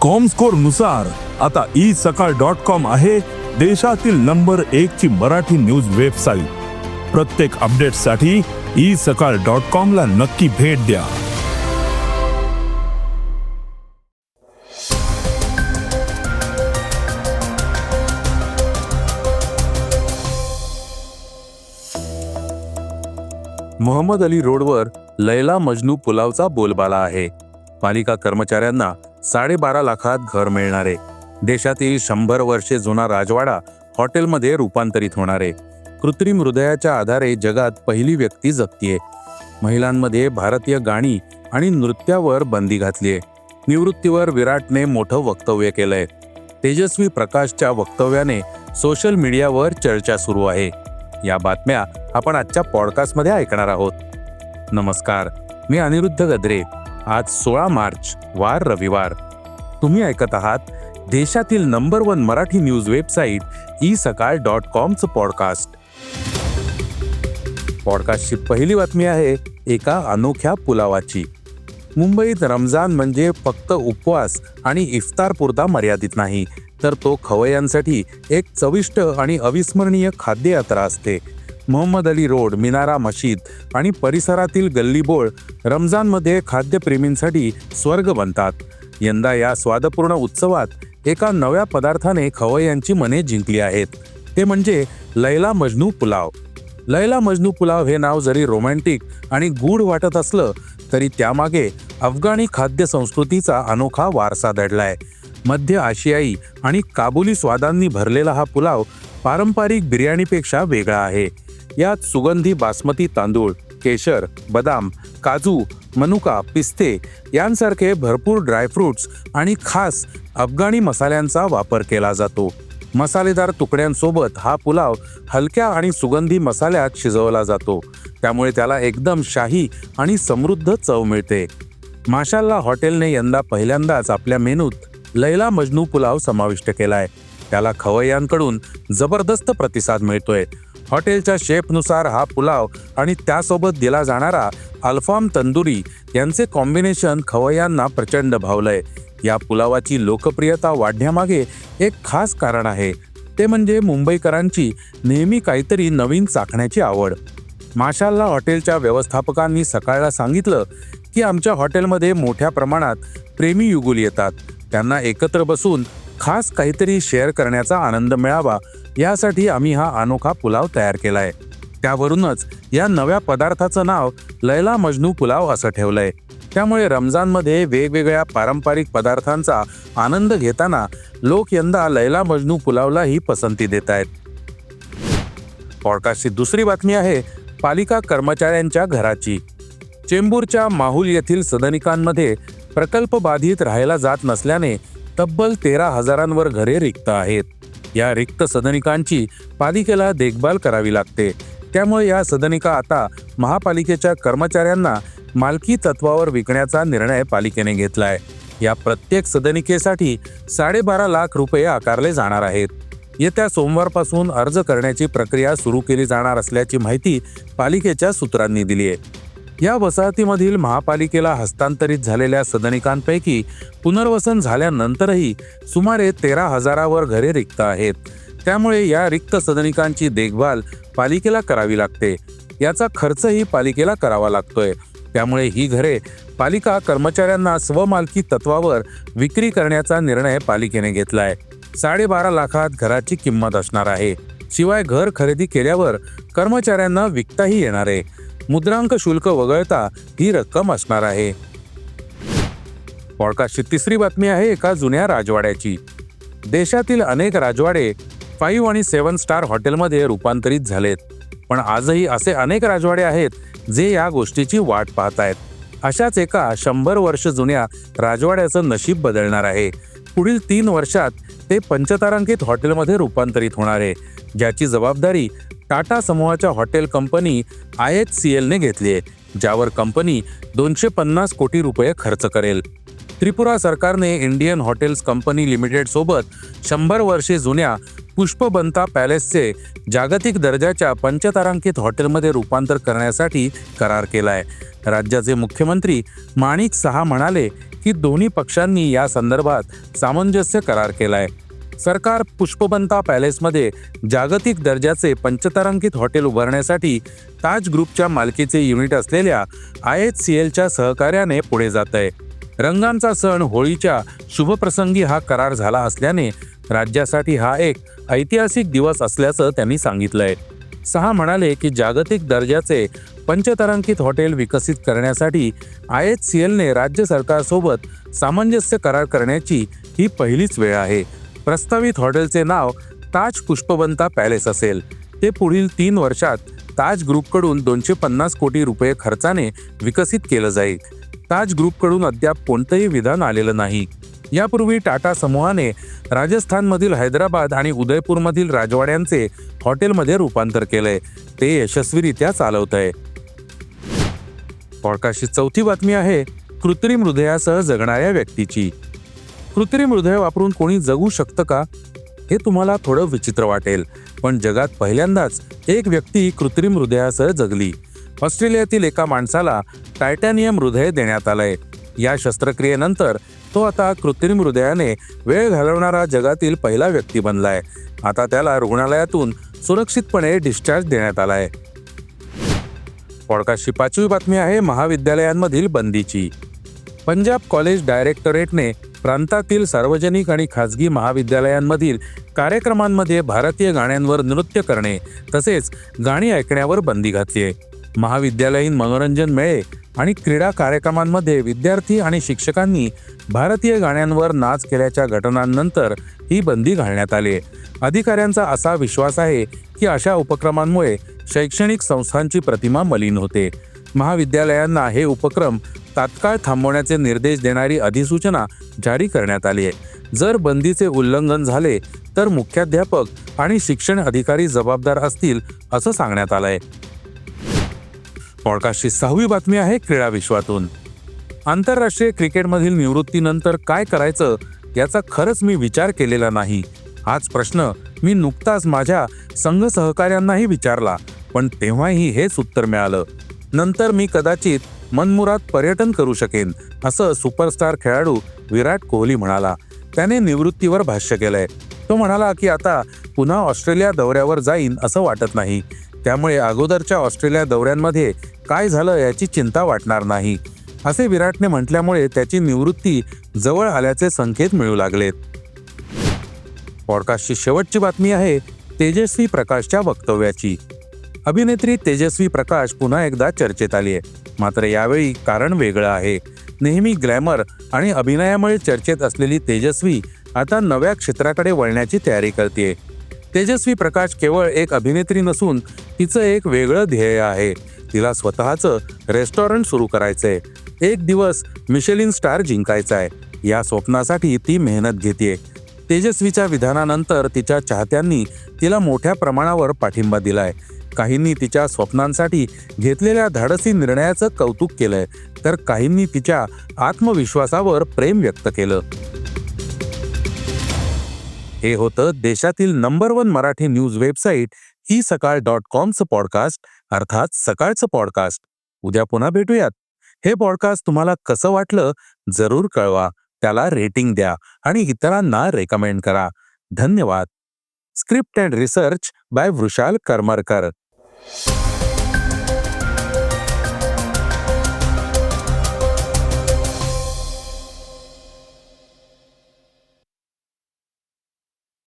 कॉमस्कोरनुसार आता E Sakal dot com आहे देशातील नंबर एक ची मराठी न्यूज वेबसाईट प्रत्येक अपडेटसाठी ई सकाळ डॉट कॉम ला नक्की भेट द्या. मोहम्मद अली रोडवर लैला मजनू पुलावचा बोलबाला आहे. पालिका कर्मचाऱ्यांना साडेबारा लाखात घर मिळणारे. देशातील शंभर वर्षे जुना राजवाडा हॉटेलमध्ये रूपांतरित होणारे कृत्रिम हृदयाच्या आधारे जगात पहिली व्यक्ती जगतीये. महिलांमध्ये भारतीय गाणी आणि नृत्यावर बंदी घातलीये. निवृत्तीवर विराटने मोठं वक्तव्य केलंय. तेजस्वी प्रकाशच्या वक्तव्याने सोशल मीडियावर चर्चा सुरू आहे. या बातम्या आपण आजच्या पॉडकास्टमध्ये ऐकणार आहोत. नमस्कार मी अनिरुद्ध गद्रे. आज सोळा मार्च वार रविवार. तुम्ही ऐकत आहात देशातील number one Marathi news website e Sakal dot कॉमचं podcast. पॉडकास्टची पहिली बातमी आहे एका अनोख्या पुलावाची. मुंबईत रमजान म्हणजे फक्त उपवास आणि इफ्तार पुरता मर्यादित नाही तर तो खवय्यांसाठी एक चविष्ट आणि अविस्मरणीय खाद्ययात्रा असते. मोहम्मद अली रोड मिनारा मशीद आणि परिसरातील गल्लीबोळ रमजानमध्ये खाद्यप्रेमींसाठी स्वर्ग बनतात. यंदा या स्वादपूर्ण उत्सवात एका नव्या पदार्थाने खवय्यांची मने जिंकली आहेत. ते म्हणजे लैला मजनू पुलाव. लैला मजनू पुलाव हे नाव जरी रोमॅन्टिक आणि गूढ वाटत असलं तरी त्यामागे अफगाणी खाद्य संस्कृतीचा अनोखा वारसा दडलाय. मध्य आशियाई आणि काबुली स्वादांनी भरलेला हा पुलाव पारंपरिक बिर्याणीपेक्षा वेगळा आहे. यात सुगंधी बासमती तांदूळ केशर बदाम काजू मनुका पिस्ते यांसारखे भरपूर ड्रायफ्रुट्स आणि खास अफगाणी मसाल्यांचा वापर केला जातो. मसालेदार तुकड्यांसोबत हा पुलाव हलक्या आणि सुगंधी मसाल्यात शिजवला जातो. त्यामुळे त्याला एकदम शाही आणि समृद्ध चव मिळते. माशाल्ला हॉटेलने यंदा पहिल्यांदाच आपल्या मेनूत लैला मजनू पुलाव समाविष्ट केलाय. त्याला खवय्यांकडून जबरदस्त प्रतिसाद मिळतोय. हॉटेलच्या शेफनुसार हा पुलाव आणि त्यासोबत दिला जाणारा अल्फाम तंदुरी यांचे कॉम्बिनेशन खवय्यांना प्रचंड भावलंय. या पुलावाची लोकप्रियता वाढण्यामागे एक खास कारण आहे. ते म्हणजे मुंबईकरांची नेहमी काहीतरी नवीन चाखण्याची आवड. माशाल्ला हॉटेलच्या व्यवस्थापकांनी सकाळला सांगितलं की आमच्या हॉटेलमध्ये मोठ्या प्रमाणात प्रेमी युगुल येतात. त्यांना एकत्र बसून खास काहीतरी शेअर करण्याचा आनंद मिळावा यासाठी आम्ही हा अनोखा पुलाव तयार केला आहे त्यावरूनच या नव्या पदार्थाचं नाव लैला मजनू पुलाव असं ठेवलंय. त्यामुळे रमजानमध्ये वेगवेगळ्या पारंपरिक पदार्थांचा आनंद घेताना लोक यंदा लैला मजनू पुलावलाही पसंती देत आहेत. पॉडकास्टची दुसरी बातमी आहे पालिका कर्मचाऱ्यांच्या घराची. चेंबूरच्या माहुल येथील सदनिकांमध्ये प्रकल्प बाधित राहायला जात नसल्याने तब्बल तेरा हजारांवर घरे रिक्त आहेत. या रिक्त सदनिकांची पालिकेला देखभाल करावी लागते. त्यामुळे या सदनिका आता महापालिकेच्या कर्मचाऱ्यांना मालकी तत्वावर विकण्याचा निर्णय पालिकेने घेतलाय. या प्रत्येक सदनिकेसाठी साडेबारा लाख रुपये आकारले जाणार आहेत. येत्या सोमवारपासून अर्ज करण्याची प्रक्रिया सुरू केली जाणार असल्याची माहिती पालिकेच्या सूत्रांनी दिली आहे या वसाहतीमधील महापालिकेला हस्तांतरित झालेल्या सदनिकांपैकी पुनर्वसन झाल्यानंतरही सुमारे तेरा हजारावर घरे रिक्त आहेत. त्यामुळे या रिक्त सदनिकांची देखभाल पालिकेला करावी लागते. याचा खर्चही पालिकेला करावा लागतोय. त्यामुळे ही घरे पालिका कर्मचाऱ्यांना स्वमालकी तत्वावर विक्री करण्याचा निर्णय पालिकेने घेतलाय. साडेबारा लाखात घराची किंमत असणार आहे. शिवाय घर खरेदी केल्यावर कर्मचाऱ्यांना विकताही येणार आहे. मुद्रांक शुल्क वगळता ही रक्कम असणार आहे. पॉडकास्टची तिसरी बातमी आहे एका जुन्या राजवाड्याची. देशातील अनेक राजवाडे फाईव्ह आणि सेवन स्टार हॉटेलमध्ये रूपांतरित झालेत. पण आजही असे अनेक राजवाडे आहेत जे या गोष्टीची वाट पाहत आहेत अशाच एका शंभर वर्ष जुन्या राजवाड्याचं नशीब बदलणार आहे. पुढील तीन वर्षात ते पंचतारांकित हॉटेलमध्ये रूपांतरित होणार आहे. ज्याची जबाबदारी टाटा समूहाच्या hotel company I H C एलने घेतली आहे ज्यावर कंपनी दोनशे पन्नास कोटी रुपये खर्च करेल. त्रिपुरा सरकारने इंडियन हॉटेल्स कंपनी लिमिटेड सोबत शंभर वर्षे जुन्या पुष्पबंता पॅलेसचे जागतिक दर्जाच्या पंचतारांकित हॉटेलमध्ये रूपांतर करण्यासाठी करार केला आहे राज्याचे मुख्यमंत्री माणिक सहा म्हणाले की दोन्ही पक्षांनी या संदर्भात सामंजस्य करार केला आहे सरकार पुष्पबंता पॅलेसमध्ये जागतिक दर्जाचे पंचतारांकित हॉटेल उभारण्यासाठी ताज ग्रुपच्या मालकीचे युनिट असलेल्या आय एच सी एलच्या सहकार्याने पुढे जात आहे. रंगांचा सण होळीच्या शुभप्रसंगी हा करार झाला असल्याने राज्यासाठी हा एक ऐतिहासिक दिवस असल्याचं त्यांनी सांगितलंय. सहा म्हणाले की जागतिक दर्जाचे पंचतारांकित हॉटेल विकसित करण्यासाठी आय एच सी एलने राज्य सरकारसोबत सामंजस्य करार करण्याची ही पहिलीच वेळ आहे. प्रस्तावित हॉटेलचे नाव ताज पुष्पवंता पॅलेस असेल. ते पुढील तीन वर्षात ताज ग्रुपकडून दोनशे पन्नास कोटी रुपये खर्चाने विकसित केलं जाईल. ताज ग्रुपकडून अद्याप कोणतंही विधान आलेलं नाही. यापूर्वी टाटा समूहाने राजस्थानमधील हैदराबाद आणि उदयपूरमधील राजवाड्यांचे हॉटेलमध्ये रूपांतर केलंय. ते यशस्वीरित्या चालवत आहे पॉडकास्टची चौथी बातमी आहे कृत्रिम हृदयासह जगणाऱ्या व्यक्तीची. कृत्रिम हृदय वापरून कोणी जगू शकतं का हे तुम्हाला थोडं विचित्र वाटेल. पण जगात पहिल्यांदाच एक व्यक्ती कृत्रिम हृदयासह जगली. ऑस्ट्रेलियातील एका माणसाला टायटॅनियम हृदय देण्यात आलंय. या शस्त्रक्रियेनंतर तो आता कृत्रिम हृदयाने वेळ घालवणारा जगातील पहिला व्यक्ती बनलाय. आता त्याला रुग्णालयातून सुरक्षितपणे डिस्चार्ज देण्यात आलाय. पॉडकास्टची पाचवी बातमी आहे महाविद्यालयांमधील बंदीची. पंजाब कॉलेज डायरेक्टरेटने प्रांतातील सार्वजनिक आणि खाजगी महाविद्यालयांमधील कार्यक्रमांमध्ये भारतीय गाण्यांवर नृत्य करणे तसेच गाणी ऐकण्यावर बंदी घातली आहे महाविद्यालयीन मनोरंजन मेळे आणि क्रीडा कार्यक्रमांमध्ये विद्यार्थी आणि शिक्षकांनी भारतीय गाण्यांवर नाच केल्याच्या घटनांनंतर ही बंदी घालण्यात आली आहे अधिकाऱ्यांचा असा विश्वास आहे की अशा उपक्रमांमुळे शैक्षणिक संस्थांची प्रतिमा मलिन होते. महाविद्यालयांना हे उपक्रम तात्काळ थांबवण्याचे निर्देश देणारी अधिसूचना जारी करण्यात आली आहे. जर बंदीचे उल्लंघन झाले तर मुख्याध्यापक आणि शिक्षण अधिकारी जबाबदार असतील असं सांगण्यात आलंय. पॉडकास्टची सहावी बातमी आहे क्रीडा विश्वातून. आंतरराष्ट्रीय क्रिकेटमधील निवृत्तीनंतर काय करायचं याचा खरंच मी विचार केलेला नाही. हाच प्रश्न मी नुकताच माझ्या संघ सहकाऱ्यांनाही विचारला पण तेव्हाही हेच उत्तर मिळालं. नंतर मी कदाचित मनमुरात पर्यटन करू शकेन असं सुपरस्टार खेळाडू विराट कोहली म्हणाला. त्याने निवृत्तीवर भाष्य केलंय. तो म्हणाला की आता पुन्हा ऑस्ट्रेलिया दौऱ्यावर जाईन असं वाटत नाही. त्यामुळे अगोदरच्या ऑस्ट्रेलिया दौऱ्यांमध्ये काय झालं याची चिंता वाटणार नाही. असे विराटने म्हटल्यामुळे त्याची निवृत्ती जवळ आल्याचे संकेत मिळू लागलेत. पॉडकास्टची शेवटची बातमी आहे तेजस्वी प्रकाशच्या वक्तव्याची. अभिनेत्री तेजस्वी प्रकाश पुन्हा एकदा चर्चेत आली आहे मात्र यावेळी कारण वेगळं आहे. नेहमी ग्लॅमर आणि अभिनयामुळे चर्चेत असलेली तेजस्वी आता नव्या क्षेत्राकडे वळण्याची तयारी करते तेजस्वी प्रकाश केवळ एक अभिनेत्री नसून तिचं एक वेगळं ध्येय आहे. तिला स्वतःचं रेस्टॉरंट सुरू करायचंय. एक दिवस मिशेलिन स्टार जिंकायचा आहे या स्वप्नासाठी ती मेहनत घेते तेजस्वीच्या विधानानंतर तिच्या चाहत्यांनी तिला मोठ्या प्रमाणावर पाठिंबा दिलाय. काहींनी तिच्या स्वप्नांसाठी घेतलेल्या धाडसी निर्णयाचं कौतुक केलंय तर काहींनी तिच्या आत्मविश्वासावर प्रेम व्यक्त केलं. हे होतं देशातील number one Marathi news website e Sakal dot कॉमचं podcast अर्थात सकाळचं पॉडकास्ट. उद्या पुन्हा भेटूयात. हे पॉडकास्ट तुम्हाला कसं वाटलं जरूर कळवा त्याला रेटिंग द्या आणि इतरांना रेकमेंड करा. धन्यवाद. Script and research by Vrushal Karmarkar. Bye.